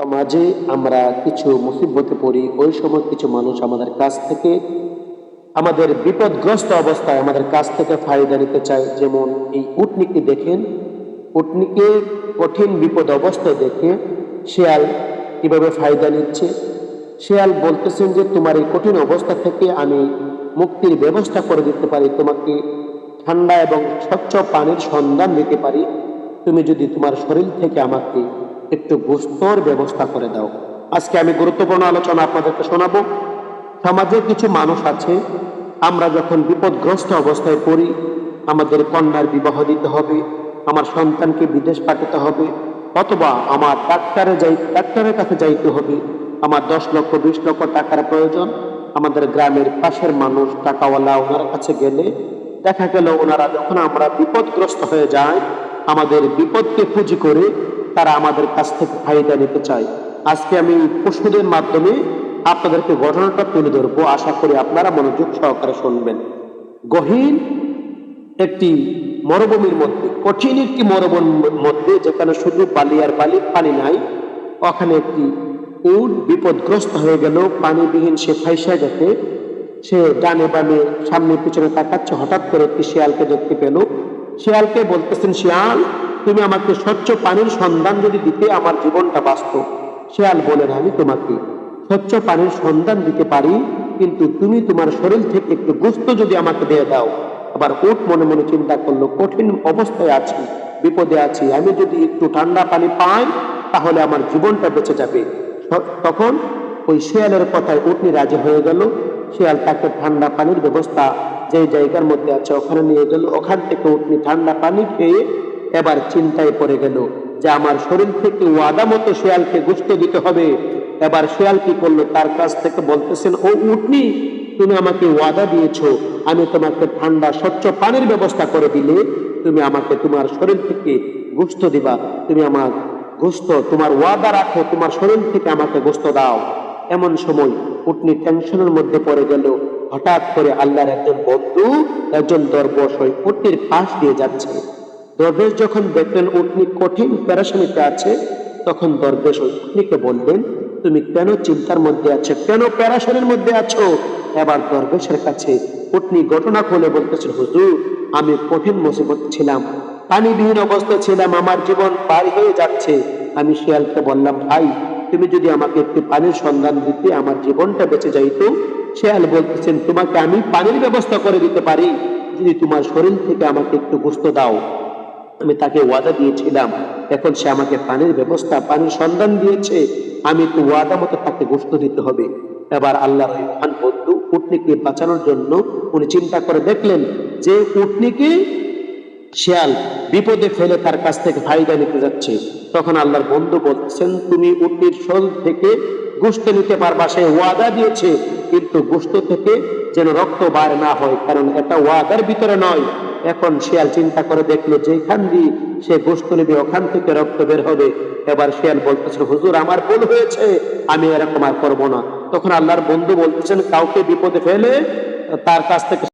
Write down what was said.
সমাজে আমরা কিছু মুসিবতে পড়ি, ওই সময় কিছু মানুষ আমাদের কাছ থেকে, আমাদের বিপদগ্রস্ত অবস্থায় আমাদের কাছ থেকে ফায়দা নিতে চায়। যেমন এই উটনিকে দেখেন, উটনিকে কঠিন বিপদ অবস্থায় দেখে শেয়াল কীভাবে ফায়দা নিচ্ছে। শেয়াল বলতেছেন যে, তোমার এই কঠিন অবস্থা থেকে আমি মুক্তির ব্যবস্থা করে দিতে পারি, তোমাকে ঠান্ডা এবং স্বচ্ছ পানির সন্ধান দিতে পারি। তুমি যদি তোমার শরীর থেকে আমাকে একটু গোস্তর ব্যবস্থা করে দাও। আজকে আমি গুরুত্বপূর্ণ আলোচনা আপনাদেরকে শোনাবো। সমাজে কিছু মানুষ আছে, আমরা যখন বিপদগ্রস্ত অবস্থায় পড়ি, আমাদের কন্যার বিবাহ দিতে হবে, আমার সন্তানকে বিদেশ পাঠাতে হবে, অথবা আমার ডাক্তারে যাই, ডাক্তারের কাছে যাইতে হবে, আমার দশ লক্ষ, বিশ লক্ষ টাকার প্রয়োজন, আমাদের গ্রামের পাশের মানুষ, টাকাওয়ালা ওনার কাছে গেলে দেখা গেল ওনারা যখন আমরা বিপদগ্রস্ত হয়ে যাই, আমাদের বিপদকে পুঁজি করে তারা আমাদের কাছ থেকে ফায়দা নিতে চায়। আজকে আমি পশুদের মাধ্যমে আপনাদেরকে ঘটনাটা তুলে ধরবো। আশা করি আপনারা মনোযোগ সহকারে শুনবেন। গহীন একটি মরুভূমির মধ্যে, কঠিন একটি মরুভূমির মধ্যে যেখানে শুধু বালি আর বালি, পানি নাই, ওখানে একটি উট বিপদগ্রস্ত হয়ে গেল। পানিবিহীন সে ফাইসা যেতে সে ডানে বামে সামনে পিছনে তাকাচ্ছে, হঠাৎ করে একটি শিয়ালকে দেখতে পেল। শিয়ালকে বলতেছেন, শিয়াল তুমি আমাকে স্বচ্ছ পানির সন্ধান যদি দিতে আমার জীবনটা বাঁচত, শিয়াল বলেন আমি তোমাকে স্বচ্ছ পানির সন্ধান দিতে পারি, কিন্তু তুমি তোমার শরীর থেকে একটু গোস্ত যদি আমাকে দিয়ে দাও। আবার উট মনে মনে চিন্তা করল, কঠিন অবস্থায় আছি, বিপদে আছি, আমি যদি একটু ঠান্ডা পানি পাই, তাহলে আমার জীবনটা বেঁচে যাবে। তখন ওই শেয়ালের কথায় উটনি রাজি হয়ে গেল। শিয়াল তাকে ঠান্ডা পানির ব্যবস্থা যে জায়গার মধ্যে আছে, ওখানে নিয়ে গেল। ওখান থেকে উটনি ঠান্ডা পানি খেয়ে এবার চিন্তায় পড়ে গেল যে আমার শরীর থেকে ওয়াদা মতো শিয়ালকে গুস্ত দিতে হবে। এবার শেয়াল কি করল? তার কাছ থেকে বলতেছেন, ও উঠনি তুমি আমাকে ওয়াদা দিয়েছ। আমি তোমাকে ঠান্ডা, স্বচ্ছ পানির ব্যবস্থা করে দিলে তুমি আমাকে তোমার শরীর থেকে গুস্ত দিবা। তুমি আমার গোস্ত, তোমার ওয়াদা রাখো, তোমার শরীর থেকে আমাকে গোস্ত দাও। এমন সময় উটনি টেনশনের মধ্যে পড়ে গেল। হঠাৎ করে আল্লাহর একজন বন্ধু, একজন দরবশ ওই উটনির পাশ দিয়ে যাচ্ছে। দরবেশ যখন দেখলেন উটনি কঠিন প্যারাশানিতে আছে, তখন দরবেশ ওই উটনিকে বললেন তুমি কেন চিন্তার মধ্যে আছো? কেন প্যারাশানির মধ্যে আছো? এবার দরবেশের কাছে উটনি ঘটনা খুলে বলতেছেন, হুজুর, আমি কঠিন মুসিবত ছিলাম, পানিবিহীন অবস্থায় ছিলাম, আমার জীবন পার হয়ে যাচ্ছে। আমি শিয়ালকে বললাম, ভাই, তুমি যদি আমাকে একটু পানির সন্ধান দিতে আমার জীবনটা বেঁচে যাইতো? শিয়াল বলতেছেন, তোমাকে আমি পানির ব্যবস্থা করে দিতে পারি। যদি তোমার শরীর থেকে আমাকে একটু গুস্ত দাও আমি তাকে ওয়াদা দিয়েছিলাম। এখন সে আমাকে পানির ব্যবস্থা, পানির সন্ধান দিয়েছে। আমি তো ওয়াদা মতো তাকে গোস্ত দিতে হবে। এবার আল্লাহর ওই মহান বন্ধু উটনিকে বাঁচানোর জন্য উনি চিন্তা করে দেখলেন যে উটনিকে শিয়াল বিপদে ফেলে তার কাছ থেকে ফায়দা নিতে যাচ্ছে। তখন আল্লাহর বন্ধু বলছেন, তুমি উটনির শোল থেকে গোস্ত নিতে পারবা, সে ওয়াদা দিয়েছে। কিন্তু গোস্ত থেকে যেন রক্ত বার না হয়, কারণ এটা ওয়াদার ভিতরে নয়। এখন শিয়াল চিন্তা করে দেখল যেখান দিয়ে সে গোস্ত নেবে, ওখান থেকে রক্ত বের হবে। এবার শিয়াল বলতেছে, হুজুর, আমার ভুল হয়েছে, আমি এরকম আর করব না। তখন আল্লাহর বন্ধু বলতেছেন, কাউকে বিপদে ফেলে তার কাছ থেকে